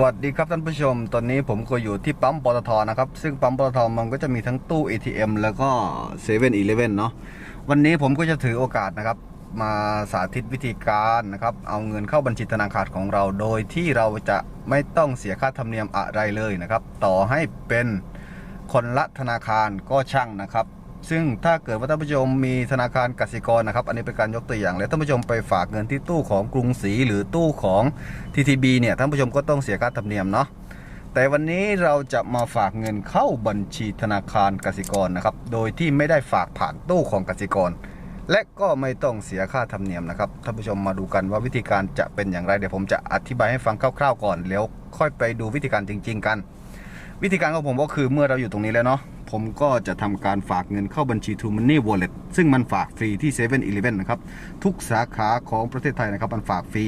วัสดีครับท่านผู้ชม ตอนนี้ผมก็อยู่ที่ปั๊มปตทนะครับ ซึ่งปั๊มปตทมันก็จะมีทั้งตู้ ATM แล้วก็7 e เ e ่ e อเนาะ วันนี้ผมก็จะถือโอกาสนะครับ มาสาธิตวิธีการนะครับ เอาเงินเข้าบัญชีธนาคารของเรา โดยที่เราจะไม่ต้องเสียค่าธรรมเนียมอะไรเลยนะครับ ต่อให้เป็นคนละธนาคารก็ช่างนะครับ ซึ่งถ้าเกิดว่าท่านผู้ชมมีธนาคารกสิกรนะครับ อันนี้เป็นการยกตัวอย่าง แล้วท่านผู้ชมไปฝากเงินที่ตู้ของกรุงศรีหรือตู้ของ TTB เนี่ยท่านผู้ชมก็ต้องเสียค่าธรรมเนียมเนาะแต่วันนี้เราจะมาฝากเงินเข้าบัญชีธนาคารกสิกรนะครับ โดยที่ไม่ได้ฝากผ่านตู้ของกสิกร และก็ไม่ต้องเสียค่าธรรมเนียมนะครับท่านผู้ชมมาดูกันว่าวิธีการจะเป็นอย่างไรเดี๋ยวผมจะอธิบายให้ฟังคร่าวๆก่อนแล้วค่อยไปดูวิธีการจริง ๆ กัน วิธีการของผมก็คือเมื่อเราอยู่ตรงนี้แล้วเนาะ ผมก็จะทำการฝากเงินเข้าบัญชี True Money Wallet ซึ่งมันฝากฟรีที่7 e เ e ่ e อนะครับ ทุกสาขาของประเทศไทยนะครับ มันฝากฟรี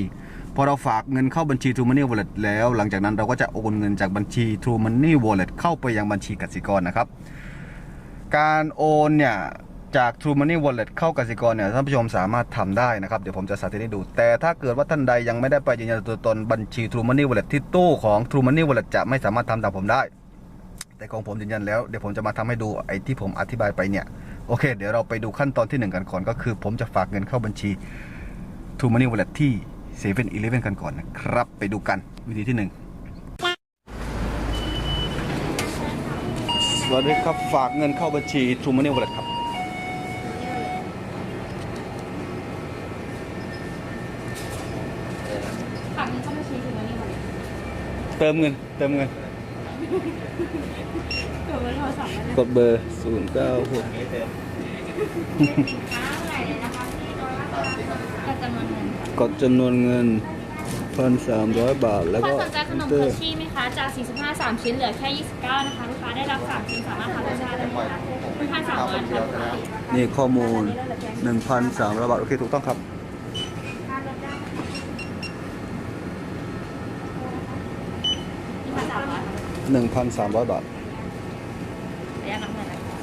พอเราฝากเงินเข้าบัญชี True Money Wallet แล้ว หลังจากนั้นเราก็จะโอนเงินจากบัญชี True Money Wallet เข้าไปยังบัญชีกสิกรนะครับ การโอนเนี่ยจาก True Money Wallet เข้ากสิกรเนี่ยท่านผู้ชมสามารถทำได้นะครับ เดี๋ยวผมจะสาธิตให้ดู แต่ถ้าเกิดว่าท่านใดยังไม่ได้ไปยืนยันตัวตนบัญชี True Money Wallet ที่ตู้ของ True Money Wallet จะไม่สามารถทำตามผมได้ แต่ของผมยืนยันแล้วเดี๋ยวผมจะมาทำให้ดูไอ้ที่ผมอธิบายไปเนี่ยโอเค เดี๋ยวเราไปดูขั้นตอนที่หนึ่งกันก่อนก็คือ ผมจะฝากเงินเข้าบัญชี True Money Wallet ที่7 e เ e ่ e อกันก่อนนะครับไปดูกันวิธีที่หนึ่งสวัสดีครับฝากเงินเข้าบัญชี True Money Wallet ครับฝากเงินเข้าบัญชีถึงวันนี้วันนี้เติมเงินเติมเงินเกิดวันโทรศัพท์แล้วนะกดเบอร์0 9 6ค้าอะไรเลยนะคะที่ร้อยละกับจำนวนเงินค่ะกดจำนวนเงิน1,300บาท แล้วลูกก็ค้าสนใจขนมเคอร์ชี่ไหมคะ จาก 45 3 ชิ้นเหลือแค่ 29 นะคะ ลูกค้าได้รับ 3 ชิ้นสามารถทานได้เลยนะคะลูกค้าสามารถทานได้นี่ข้อมูล 1,300 บาท โอเค ถูกต้องครับ นี่ค่ะสามร้อย 1,300 บาท ระยะนับเงินนะคะ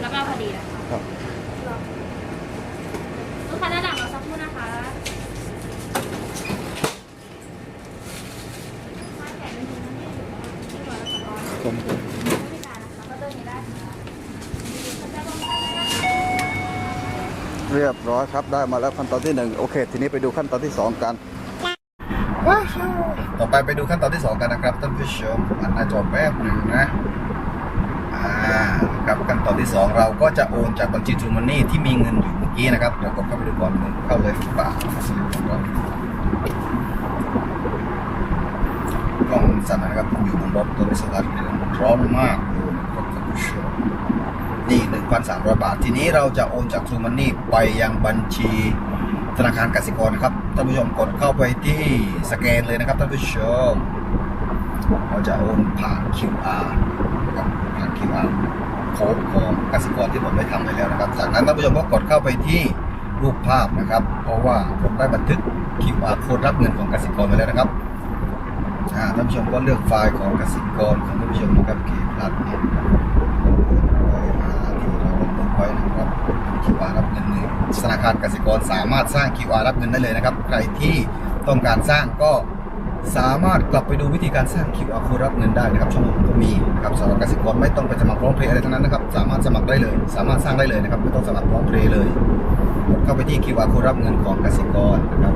แล้วก็พอดีนะคะ ครับ ลูกค้าด้านหลังเราสักครู่นะคะมาแกะเป็นชิ้นนี้อยู่ที่ร้อยละสองร้อย ครับ ไม่นานนะคะก็เติมนี้ได้ค่ะ เรียบร้อยครับได้มาแล้วขั้นตอนที่1โอเค ทีนี้ไปดูขั้นตอนที่2กัน ต่อไปไปดูขั้นตอนที่2กันนะครับท่านผู้ชมอันหน้าจอแป๊บหนึ่งนะอ่าครับขั้นตอนที่2เราก็จะโอนจากบัญชีทูมันนี่ที่มีเงินอยู่เมื่อกี้นะครับเราก็เข้าไปดูก่อนเข้าเลยฝากกล้องสั่นนะครับอยู่บนรถตัวนี้สตาร์ทเครื่องร้อนมากดูนะครับท่านผู้ชม นี่ 1,300 บาท ทีนี้เราจะโอนจากทูมันนี่ไปยังบัญชีธนาคารกสิกรนะครับ ท่านผู้ชมกดเข้าไปที่สแกนเลยนะครับ ท่านผู้ชม เราจะโอนผ่าน QR นะครับผ่าน QR โค้ดของกสิกรที่ผมได้ทำไปแล้วนะครับ จากนั้นท่านผู้ชมก็กดเข้าไปที่รูปภาพนะครับ เพราะว่าผมได้บันทึก QR โค้ดรับเงินของกสิกรไปแล้วนะครับท่านผู้ชมก็เลือกไฟล์ของกสิกรของท่านผู้ชมนะครับเกมรัดเนี่ยที่เราบันทึกไว้นะครับ QR รับเงินนี่ธนา คารกสิกรสามารถสร้าง QR รับเงินได้เลยนะครับ ใครที่ต้องการสร้างก็สามารถกลับไปดูวิธีการสร้าง QR code รับเงินได้นะครับช่องผมก็มีนะครับสำหรับกสิกรไม่ต้องไปสมัครพร้อมเพลย์อะไรทั้งนั้นนะครับสามารถสมัครได้เลย สามารถสร้างได้เลยนะครับไม่ต้องสมัครพร้อมเพลย์เลยกดเข้าไปที่ QR code รับเงินของกสิกรนะครับ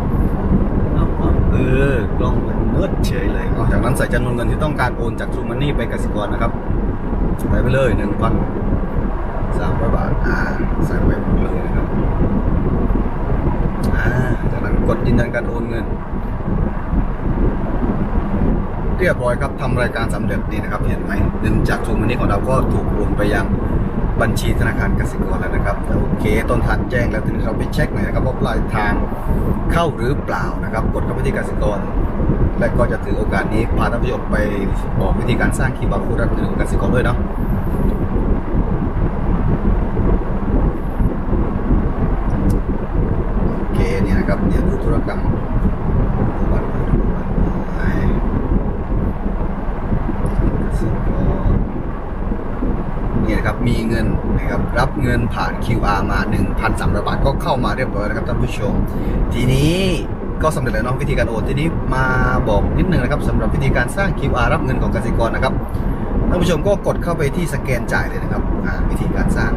เออกล้องมันมืดเฉยเลยจากนั้นใส่จำนวนเงินที่ต้องการโอนจาก True Money ไปกสิกรนะครับใส่ไปเลยหนึ่งพันสามร้อยบาทอ่าใส่ไปหมดเลยนะครับอ่าจากนั้นกด ยืนยันการโอนเงิน เรียบร้อยครับทำรายการสำเร็จดีนะครับ เห็นไหมเงินจากทูมันนี่ของเราก็ถูกโอนไปยังบัญชีธนาคารกสิกรแล้วนะครับโอเคต้นทานแจ้งแล้วทีนี้เราไปเช็คหน่อยนะครับว่าปลายทางเข้าหรือเปล่านะครับกดเข้าไปที่กสิกร และก็จะถือโอกาสนี้พาท่านผู้ชมไปบอกวิธีการสร้างคีย์บาร์โค้ดรับเงินของกสิกรด้วยเนาะโอเคนี่นะครับเดี๋ยว ดูธุรกรรมดูบัตรดูบัตรไหนนี่นะครับมีเงินนะครับรับเงินผ่าน QR มา 1,300 บาทก็เข้ามาเรียบร้อยนะครับท่านผู้ชม ทีนี้ก็สำเร็จแล้วเนาะวิธีการโอนทีนี้มาบอกนิดนึงนะครับสำหรับวิธีการสร้าง QR รับเงินของกสิกรนะครับท่านผู้ชมก็กดเข้าไปที่สแกนจ่ายเลยนะครับวิธีการสร้าง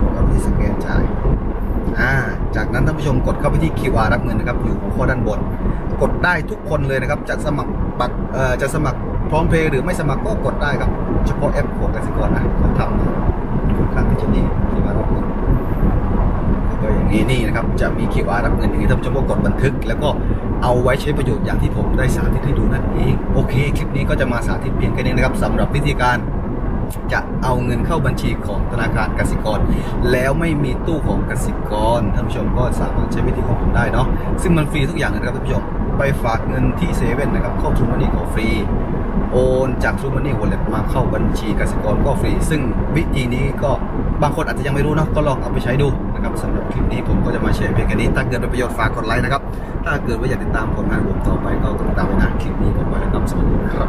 กดเข้าไปที่สแกนจ่าย อ่าจากนั้นท่านผู้ชมกดเข้าไปที่ QR รับเงินนะครับ อยู่หัวข้อด้านบน กดได้ทุกคนเลยนะครับ จะสมัครบัตรเอ่อจะสมัครพร้อมเพย์หรือไม่สมัครก็กดได้ครับ เฉพาะแอปของกสิกรนะเขาทำค่อนข้างที่จะดีที่มารับเงินก็อย่างนี้นี่นะครับ จะมี QR รับเงินอย่างนี้ท่านผู้ชมก็กดบันทึก แล้วก็เอาไว้ใช้ประโยชน์อย่างที่ผมได้สาธิตให้ดูนั่นเอง โอเค คลิปนี้ก็จะมาสาธิตเพียงแค่นี้นะครับสำหรับวิธีการ จะเอาเงินเข้าบัญชีของธนาคารกสิกร แล้วไม่มีตู้ของกสิกรท่านผู้ชมก็สามารถใช้วิธีของผมได้เนาะซึ่งมันฟรีทุกอย่างเลยนะครับท่านผู้ชมไปฝากเงินที่เซเว่นนะครับเข้าทูมันนี่ก็ฟรีโอนจากทูมันนี่วอลเล็ตมาเข้าบัญชีกสิกรก็ฟรี ซึ่งวิธีนี้ก็บางคนอาจจะยังไม่รู้เนาะก็ลองเอาไปใช้ดูนะครับสำหรับคลิปนี้ผมก็จะมาแชร์เพียงแค่นี้ ถ้าเกิดเป็นประโยชน์ฝากกดไลค์นะครับ ถ้าเกิดว่าอยากติดตามผลงานผมต่อไปก็ติดตามไว้นะคลิปนี้ผมไปแล้วครับ